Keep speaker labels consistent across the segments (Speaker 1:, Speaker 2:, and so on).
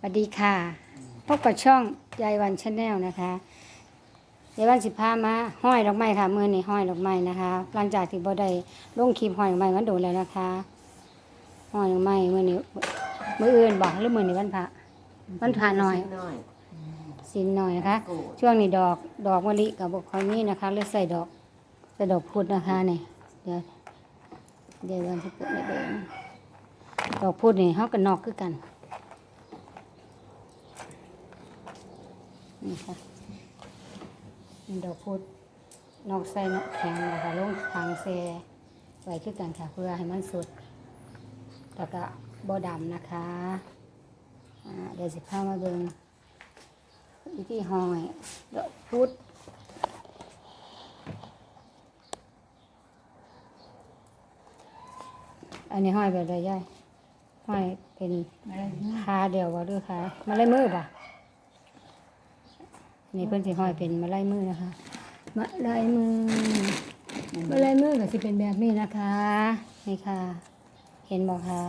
Speaker 1: สวัสดีค่ะ พบกับช่องยายวันชาแนลนะคะยายวันสิบพามาห้อยดอกไม้ค่ะมือนี้ห้อยดอกไม้นะคะ หลังจากที่บ่ได้ลงคลิปห้อยดอกไม้มันโดนแล้วนะคะห้อยดอกไม้มือนี้มืออื่นบอกหรือมือนี้วันพระวันพระหน่อย
Speaker 2: น้อย
Speaker 1: สินหน่อยนะคะ ช่วงนี้ดอกดอกมะลิกับบกคอยนี้นะคะเลยใส่ดอกใส่ดอกพุธนะคะนี่เดี๋ยวเดี๋ยววันที่เปิดเองดอกพุธนี่เขากันนอกคือกัน นี่ค่ะนี่ดอกพุธนอกใส่นอกแข็งนะคะลงทางเซไว้คือกันค่ะเพื่อให้มันสุด แล้วก็บ่ดำนะคะอ่าเดี๋ยวสิพามาเบิ่งวิธีห้อยดอกพุธอันนี้ห้อยแบบไรย่ายห้อยเป็นขาเดียวว่าด้วยค่ะมาไล่มือป่ะอั นนี่เพิ่นสิห้อยเป็นมาไล่มือนะคะมาไล่มือมาไล่มือก็สิเป็นแบบนี้นะคะนี่ค่ะ เห็นบอกคะ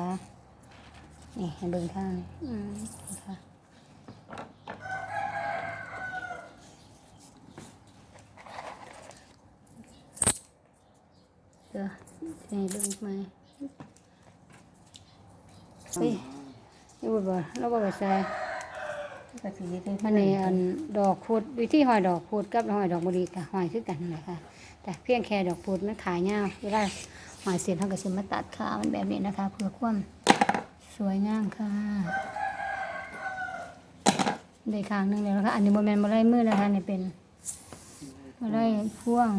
Speaker 1: นี่ให้เบิ่งข้างอืมนี่ค่ะเดี๋ยวนี่เบิ่งไหมเฮ้ยนี่บ่บ่เราบ่ไปใส่
Speaker 2: กะทิที่
Speaker 1: อันนี้อันดอกพุดวิธีหอยดอกพุดกับหอยดอกมะลิกับหอยคือกันนั่นแหละค่ะ แต่เพียงแค่ดอกพุดมันขายยาวเวลาหอยเสร็จเขาก็สิมาตัดขามันแบบนี้นะคะ เพื่อความสวยงามค่ะได้ข้างหนึงแล้วนะคะอันนี้โมเมนต์มาไล่มือนะคะนี่เป็นมาไล่พ่วง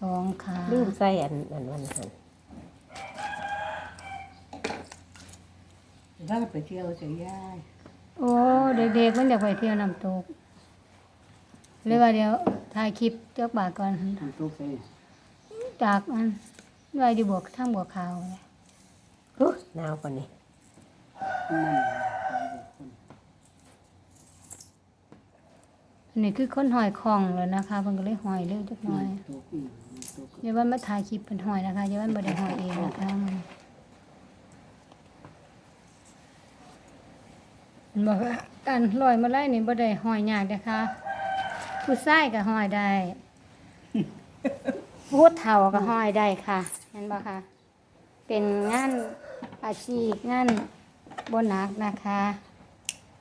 Speaker 1: สองขา
Speaker 2: ลืมใส่อันอันวันหัน
Speaker 3: ถ้าไปเที่ยวจะย่าย
Speaker 1: โอ้ เด็กๆมันอยากไปเที่ยวน้ำตกเลยว่าเดี๋ยวถ่ายคลิปเจ้าบ่าก่อน
Speaker 3: ทำตุ๊กใส่
Speaker 1: จากมันไว้ดีบวกทั้งบวกขาวเลย
Speaker 2: ฮู้หนาวกว่านี้
Speaker 3: นั่น
Speaker 1: อันนี้คือคนหอยคองแล้วนะคะเพิ่นก็เลยหอยเร็วจักหน่อย
Speaker 3: ตุ๊กอีกตุ๊ก
Speaker 1: เดี๋ยววันมาถ่ายคลิปเป็นหอยนะคะเดี๋ยววันบ่ได้หอยเองนะคะมันมัน บอกว่าการลอยมาไล่นี่บ่ได้หอยยากนะคะผู้ชายก็หอยได้ผู้เฒ่าก็หอยได้ค่ะเห็นบ่คะเป็นงานอาชีพงานบ่หนักนะคะ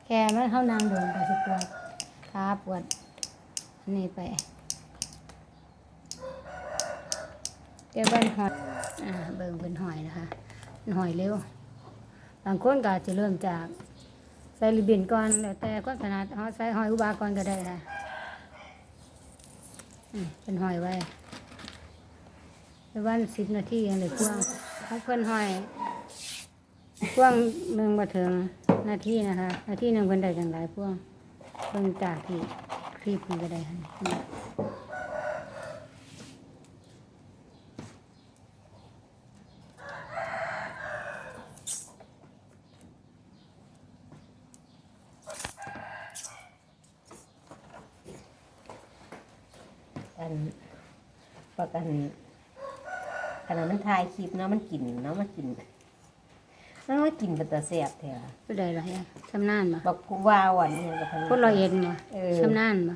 Speaker 1: แค่มันเฮานางโดนก็สิปวดขาปวดอันนี้ไปเดี๋ยวเบิ่งหอยอ่าเบิ่งเป็นหอยนะคะเป็นหอยเร็วบางคนก็อาจจะเริ่มจากใส่ริบินก่อนแล้วแต่ก็ถนัดเขาใส่หอยอุบาก่อนก็ได้ค่ะเป็นหอยไว้วันสิบนาทียังเหลือพ่วงเขาเพิ่นหอยพ่วงหนึ่งมาถึงนาทีนะคะ นาทีหนึ่งเพิ่นได้จังหลายพวงเพิ่นจากที่คลิปเพิ่นก็ได้ค่ะ นี่
Speaker 2: อันประกันขณะมันถ่ายคลิปเนาะมันกินเนาะมันกินมันไม่กินเป็นตาแซ่บแท้
Speaker 1: ผู้ใดล่ะฮะชำนาญบ่
Speaker 2: บอกกูว่าวันนี้กับพัน
Speaker 1: คนร้อยเอ็ดบ่
Speaker 2: เออ
Speaker 1: ชำนาญบ่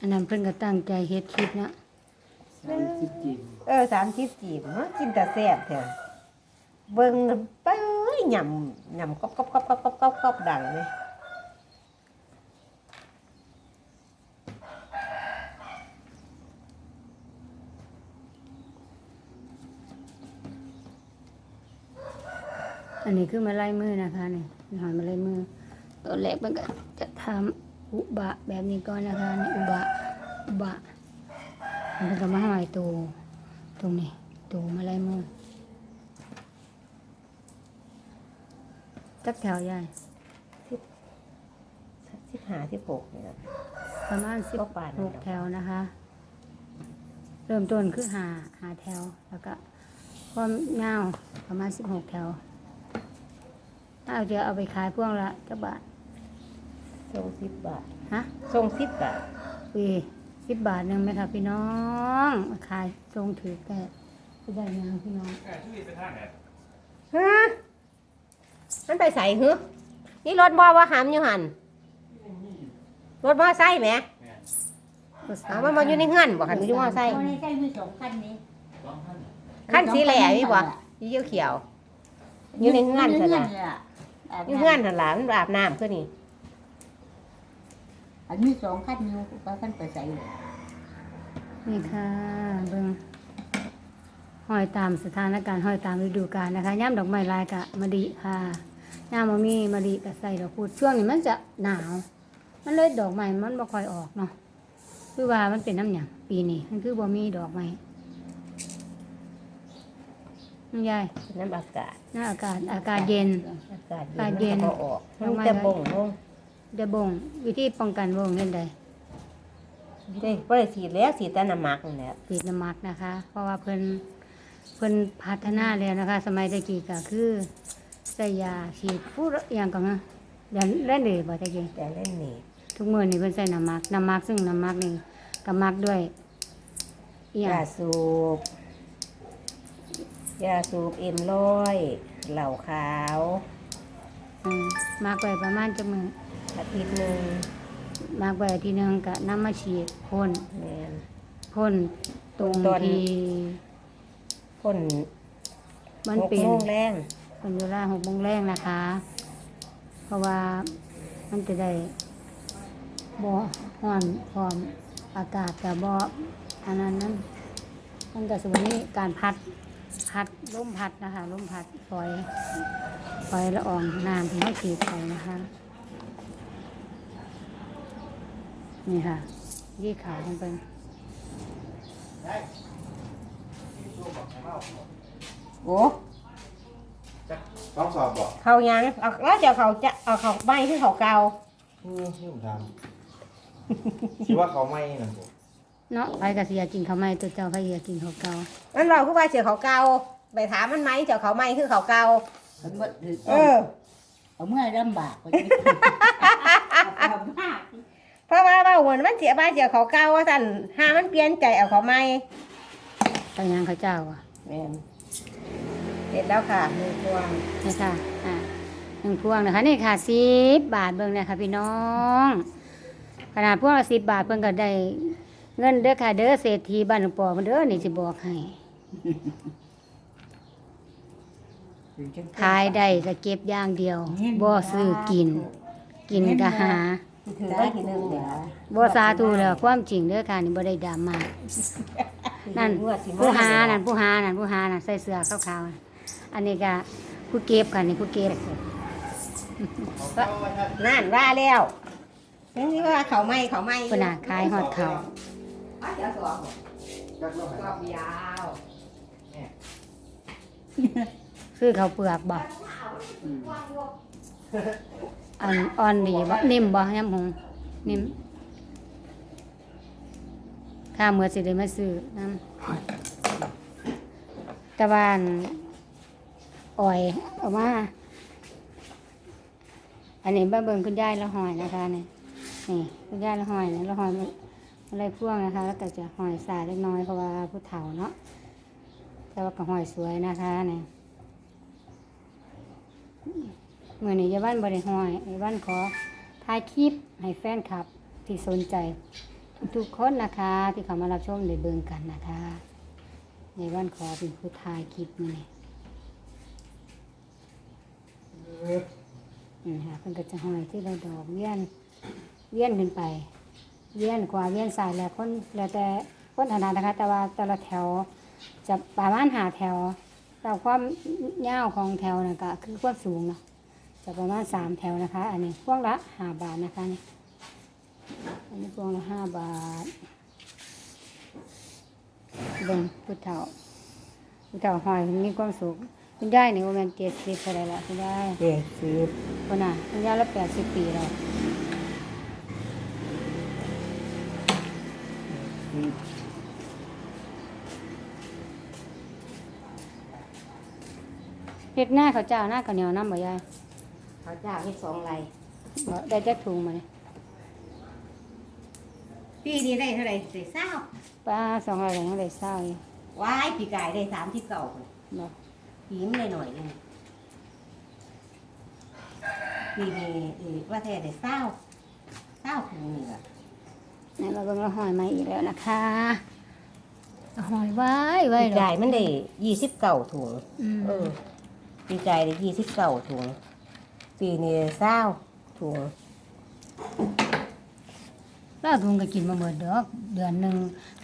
Speaker 1: อันนั้นเพิ่นก็ตั้งใจเฮ็ดคลิปเนาะ
Speaker 3: สามสิบจีน
Speaker 2: เออสามสิบจีบเนาะกินแต่แซ่บแท้เบิ่งไปเอ้ยหย่ำหย่ำก๊อบก๊อบก๊อบก๊อบก๊อบก๊อบก๊อบดังเลย
Speaker 1: อันนี้คือมาไล่มือนะคะนี่หอยมาไล่มือตัวแรกมันก็จะทำอุบะแบบนี้ก่อนนะคะนี่อุบะอุบะมันก็มาหอยตูตรงนี้ตูมาไล่มือจักแถวใหญ่
Speaker 2: สิบห้าสิบหกเนี่ย
Speaker 1: ประมาณสิบ
Speaker 2: ก็ปานนั้น
Speaker 1: หกแถวนะคะ เริ่มต้นคือหาหาแถวแล้วก็ความยาวประมาณสิบหกแถวถ้าเอาจะเอาไปขายพวงละจักบาท
Speaker 2: ทรงสิบบาท
Speaker 1: ฮะ
Speaker 2: ทรงสิบบาท
Speaker 1: ปีสิบบาทหนึ่งไหมคะพี่น้องขายทรงถือแต่ไม่ได้ยังพี่น้อง
Speaker 2: ฮะมันไปใส่หือนี่รถบอว่าหามอยู่หันรถมอไซค์แหมเอามันมาอยู่ในเฮือนบ่คันอยู่มอไซค์
Speaker 4: มอไซค์มีสองคันนี้
Speaker 2: คันสีแหล่นี่บ่ยี่เขียวๆอยู่ในเฮือนซะ
Speaker 4: นะ
Speaker 2: นะอยู่เฮือนหั่นล่ะมันอาบน้ำคือนี่
Speaker 4: อันมีสองคันอยู่ว่าคันไปใส่เลย
Speaker 1: นี่ค่ะเบิ่งห้อยตามสถานการณ์ห้อยตามฤดูกาลนะคะย่ามดอกไม้ลายกะมะลิค่ะย่ามบ่มีมะลิกะใส่ดอกพูดช่วงนี้มันจะหนาว มันเลยดอกไม้มันบ่ค่อยออกเนาะคือว่ามันเป็นน้ำหยังปีนี้มันคือบ่มีดอกไม้ น้ำยาย
Speaker 2: น้ำอากาศ
Speaker 1: หน้าอากาศอากาศเย็น
Speaker 2: อากาศ
Speaker 1: อากาศเย็น
Speaker 2: มันก็ออกมันจะบ่งลง
Speaker 1: เดบงวิธีป้องกันวงเล่นใด
Speaker 2: เด้บ่ได้ฉีดแล้วฉีดแต่น้ำหมักนั่นแหละ
Speaker 1: ปีดน้ำมักนะคะ เพราะว่าเพิ่นเพิ่นพัฒนาแล้วนะคะ สมัยตะกี้ก็คือใส่ยาฉีดผู้อหย่างก่อนนะเดี๋ยวเล่นเลยบ่ตะกี้
Speaker 2: แต่เล่นนี่
Speaker 1: ทุกมื้อนี่เพิ่นใส่น้ำมักน้ำมักซึ่งน้ำมักนี่ก็มักด้วยอีหยั
Speaker 2: ยางสูบ ยาสูบเอ็มร้อยเหล่าขาว
Speaker 1: อืมมักไว้ประมาณจักมื้อ
Speaker 2: อาทิตย์หนึง
Speaker 1: มักไว้อาทีนึงก็นำมาฉีดพ่น
Speaker 2: แม่น
Speaker 1: พ่นตรง
Speaker 2: ตอน
Speaker 1: ที่
Speaker 2: พ่น
Speaker 1: มัน
Speaker 2: หก
Speaker 1: เป็น
Speaker 2: โมงแรง
Speaker 1: เป็นเวลาหกโมงแรกนะคะ เพราะว่ามันจะได้บ่ฮ้อนพร้อมอากาศกับบ่อันนั้นนั้นมันก็สมนี้การพัด พัดลมพัดนะคะลมพัดปล่อยปล่อยละอองน้ำที่เขาฉีดไปนะคะ นี่ค่ะ ยี่ขาวลงไป
Speaker 2: โอ้
Speaker 5: ต้องสอบบอก
Speaker 2: เขายังเอาแล้วจะเขาจะเอาเขาไม่ที่เขาเกา
Speaker 5: นี่ที่ผมทำคิดว่าเขาไม่นะผม
Speaker 1: เนาะไปกับเสียกินเขาวไหม่ตัวเจ้าไปเสียกินเขาวเก่า
Speaker 2: มันเราคือว่าเสียเขาเกาไปถามมันไหมเจ้าเขาไม่คือเขาเกา
Speaker 4: มันบ่ถือ
Speaker 2: เออ
Speaker 4: เอาเมื่อลำบากกว่านี้ลำบาก
Speaker 2: เพราะว่าว่าเหมือนมันเสียบ้านเสียเขาเกาว่าสั่นหามันเปลี่ยนใจเอาเขาไม่
Speaker 1: ไปยังเขาเจ้าอะ
Speaker 2: แม่นเสร็จแล้วค่ะมือพวง
Speaker 1: นี่ค่ะอ่าหนึ่งพวงนะคะนี่ค่ะสิบบาทเบิ่งเนี่ยค่ะพี่น้องขนาดพวงละสิบบาทเพิ่นก็ได้ เงินเด้อค่ะ เด้อเศรษฐีบ้านหลวงปอเพิ่นเด้อนี่สิบอกให้ ขายได้ก็เก็บอย่างเดียวบ่ซื้อกิน กินก็หา
Speaker 2: ถือได้ทีนึงเดี๋ยว
Speaker 1: บ่สาธุแล้วความจริงเด้อค่ะนี่บ่ได้ดราม่านั่น
Speaker 2: งวดสิม
Speaker 1: ผู้หานั่นผู้หานั่นผู้หานั่นใส่เสื้อขาวๆนั่นอันนี้ก็ผู้เก็บค่ะนี่ผู้เก็บ
Speaker 2: นั่นว่าแล้วนี่ว่าเขาไม่เขาไม่
Speaker 1: คนน่ะขายฮอดเขา ว
Speaker 2: อ๋อเดี๋ยวสวม
Speaker 5: จักรโลก
Speaker 2: สวมยาว
Speaker 1: ซื้อข้าวเปลือกบ่อันอ่อนดีบ่นิ่มบ่ยำหงนิ่มข้าเมื่อสิได้มาซื้อน้ำตะวันอ่อยเออกมาอันนี้บ้าเบิ่งคุณยายละหอยนะคะนี่นี่คุณยายละหอยนี่ละหอยมัน อะไรพ่วงนะคะ แล้วก็จะหอยสายเล็กน้อยเพราะว่าผู้เฒ่าเนาะแต่ว่าก็หอยสวยนะคะเนี่ยเมื่อนี้ยาบ้านบริหอยยาบ้านขอถ่ายคลิปให้แฟนคลับที่สนใจ ทุกๆคนนะคะ ที่เขามารับชมได้เบิ่งกันนะคะยายบ้านขอเป็นผู้ถ่ายคลิปนี่นี่ค่ะเพิ่นก็จะหอยที่เราดอกเวียนเวียนขึ้นไป เวียนกว่าเวียนสายแล้วคนแล้วแต่คนถนัดนะคะ แต่ว่าแต่ละแถวจะประมาณหาแถว แต่ความยาวของแถวนะก็คือความสูงเนาะจะประมาณสามแถวนะคะ อันนี้พวงละห้าบาทนะคะนี่อันนี้พวงละห้าบาทเบิ่งผู้เฒ่าผู้เฒ่าหอยเพิ่นมีความสุขคุณยายนี่ว่าแมันเจ็ดสิบเท่าไหรละคุณยาย
Speaker 2: เจ็ดสิบ
Speaker 1: คนน่ะคุณยายละแปดสิบปีแล้ว เฮ็ดหน้าเขาวเจ้าหน้าข้าวเหนียวน้ำบ่ยาย
Speaker 2: เขาเจ้าให้สองไร
Speaker 1: บ่ได้แจ็คถุงมาเลย
Speaker 2: ปีนี้ได้เท่าไหร่ได้เศร้า
Speaker 1: ป้าสองอะไรยังได้เศร้าอยู่
Speaker 2: ว้ายปีกายได้สามที่เก่า
Speaker 1: บ่
Speaker 2: ปีมนหน่อยๆเองปีนี้เอ่อว่าแท้ได้เศร้าเศร้าถุงนี่ล่ะ
Speaker 1: ไห นมาเบิ่งละหอยมาอีกแล้วนะคะละหอยไว้ไว้
Speaker 2: ปี
Speaker 1: ดอก
Speaker 2: กายมันได้ยี่สิบเก้าถุง
Speaker 1: อืม
Speaker 2: เออปีกายได้ยี่สิบเก้าถุง ปีนี้เศร้าถุง
Speaker 1: ลาบลุงก็กินมาเบิดดอก เดือนหนึ่ง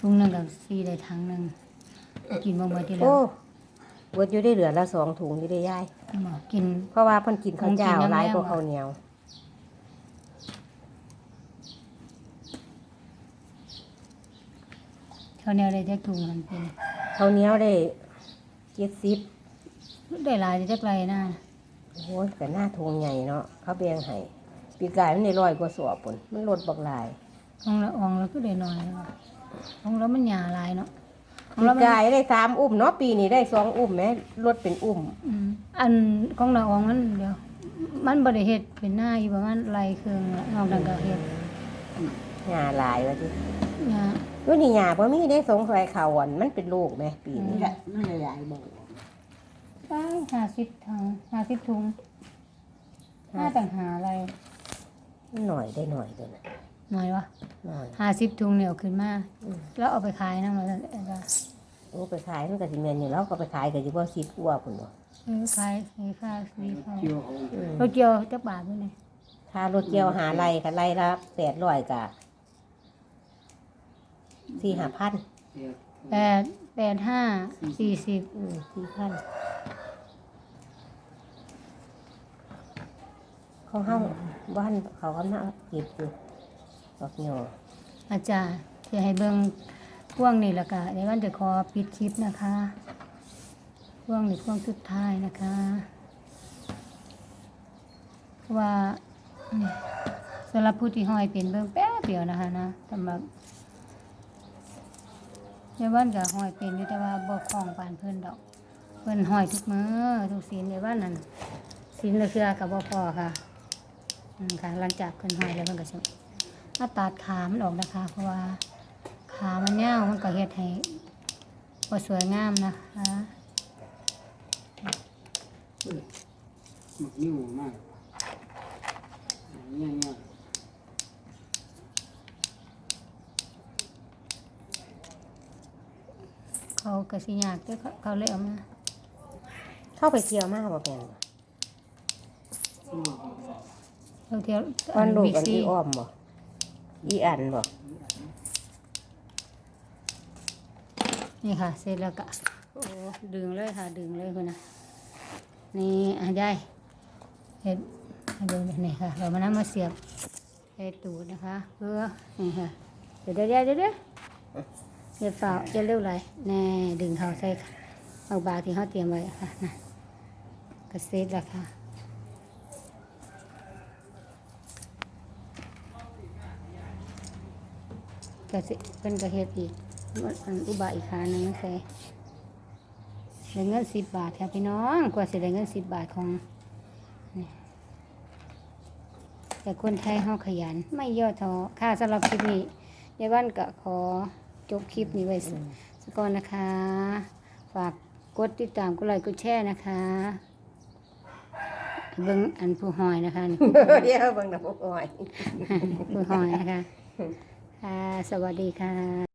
Speaker 1: ลุงหนึ่งกับซีได้ทั้งหนึ่งกินมาเบิดที่แล้
Speaker 2: โอ้
Speaker 1: ว
Speaker 2: เบิดอยู่ได้เหลือละสองถุงอยู่ได้ยาย
Speaker 1: บอกกิน
Speaker 2: เพราะว่าเพิ่นกินข้าวเจ้า
Speaker 1: คงกินน้ำ
Speaker 2: หลายกว่า
Speaker 1: แม่บ่
Speaker 2: ข้าวเหนียว
Speaker 1: ขาวเหนียวได้จักถุงมันเป็น
Speaker 2: ข้าวเหนียวได้เจ็ดสิบ
Speaker 1: ได้หลายได้จักไรนะ
Speaker 2: โอ้ยแต่หน้าถุงใหญ่เนาะเขาแบ่งให้ปีกายมันได้ร้อยกว่าสอบปุ่นมันลดบักหลาย
Speaker 1: ของละอองเราก็ได้น้อยแล้วของเรามันหยาหลายเนาะของ
Speaker 2: ปี
Speaker 1: เรามัน
Speaker 2: กายได้สามอุ้มเนาะปีนี้ได้สองอุ้มไหมลดเป็นอุ้ม
Speaker 1: อืมอันของละอองมันเดียวมันบ่ได้เฮ็ดเป็นหน้าอยู่ประมาณไรเครื่องละนอกนั้นก็เฮ็ด
Speaker 2: หญ้าหลายวะที่
Speaker 1: หยา
Speaker 2: ด้วยนี่หญ้าบ่มีได้สงสัยเขาวันมันเป็นลูกไหมปี
Speaker 4: นี่
Speaker 2: นี้
Speaker 4: แหละมันหลายๆบอก
Speaker 1: ไปห้าสิบถังห้าสิบถุงห้าต่างหาอะไร
Speaker 2: มันหน่อยได้หน่อยเดียวนะ
Speaker 1: หน่อยวะ
Speaker 2: หน่อย
Speaker 1: ห้าสิบถุงเหนียวขึ้นมา
Speaker 2: อืม
Speaker 1: แล้วเอาไปขายนะมันก็
Speaker 2: โอ้ไปขายมันก็สิแม่นอยู่แล้วก็ไปขายก็สิบ่สิบกว่าพุ่นบ่
Speaker 1: เออขายขายค่าสีเขา
Speaker 3: เกี่ยวเอา
Speaker 2: อืม
Speaker 1: รถเกี่ยวจักบาทด้วยนี่
Speaker 2: ค่ารถเกี่ยวหาไรก็ไรละ800ก็ สี่ห้าพัน
Speaker 3: เกี่ยว
Speaker 1: แปดแปดห้าสี่สิบ
Speaker 2: อืมสี่พันของเฮาบ้านเขาก็มาเก็บอยู่ดอกหยอ
Speaker 1: อาจารย์จะให้เบิ่งพ่วงนี่แหละค่ะในวันจะขอปิดคลิปนะคะพ่วงนี่พ่วงสุดท้ายนะคะเพราะว่าอืมสำหรับผู้ที่ห้อยเป็นเบิ่งแป๊บเดียวนะคะนะสำหรับ ในวันก็ห้อยเป็นอยู่แต่ว่าบ่คล่องปานเพิ่นดอก เพิ่นห้อยทุกมือทุกศีลในวันนั้นศีลละเทือกับบ่พอค่ะอืมค่ะ หลังจากเพิ่นห้อยแล้วเพิ่นก็สิมาตัดขามันออกนะคะ เพราะว่าขามันยาวมันก็เฮ็ดให้บ่สวยงามนะคะ
Speaker 3: หมักนิ้วมากเนี่ยเนี่ย
Speaker 1: เขาก็สิยากแต่เขาเขาเลยเอามา
Speaker 2: เข้าไปเที่ยวมากบ่แม่นบ่
Speaker 1: เขาเที่ยว
Speaker 2: วันลูก
Speaker 1: บิ๊
Speaker 2: อัน
Speaker 1: ซี
Speaker 2: อีอ้อมบ่อีอันบ่
Speaker 1: นี่ค่ะ เสร็จแล้วก็โอ้ดึงเลยค่ะ ดึงเลยคุณนะนี่อะยายเห็ดให้เบิ่งนี่ค่ะ เรามานํมาเสียบใส่ตูดนะคะ เพื่อนี่ค่ะ เดี๋ยวเดี๋ยวเดี๋ยว เดี๋ยวเดี๋ยวเดี๋ยวเปล่าจะเร็วไรแน่ดึงเขาใส่เอาบาที่เขาเตรียมไว้ค่ะนะก็เสร็จแล้วค่ะก็สิเป็นกระเฮ็ดอีกอันอุบะอีกขาหนึ่งใส่ได้เงินสิบบาทค่ะพี่น้องกว่าจะได้เงินสิบบาทของแต่คนไทยเฮาขยัน ไม่ย่อท้อค่ะสำหรับคลิปนี้ยายวันก็ขอ จบคลิปนี้ไว้สสก่อนนะคะ ฝากกดติดตามกดไลค์กดแชร์นะคะเบิ่งอันผู้หอยนะคะนี่
Speaker 2: เดี๋ยวเบิ่งน้ำบ่อ้อย
Speaker 1: ผู้หอยนะคะค่ะสวัสดีค่ะ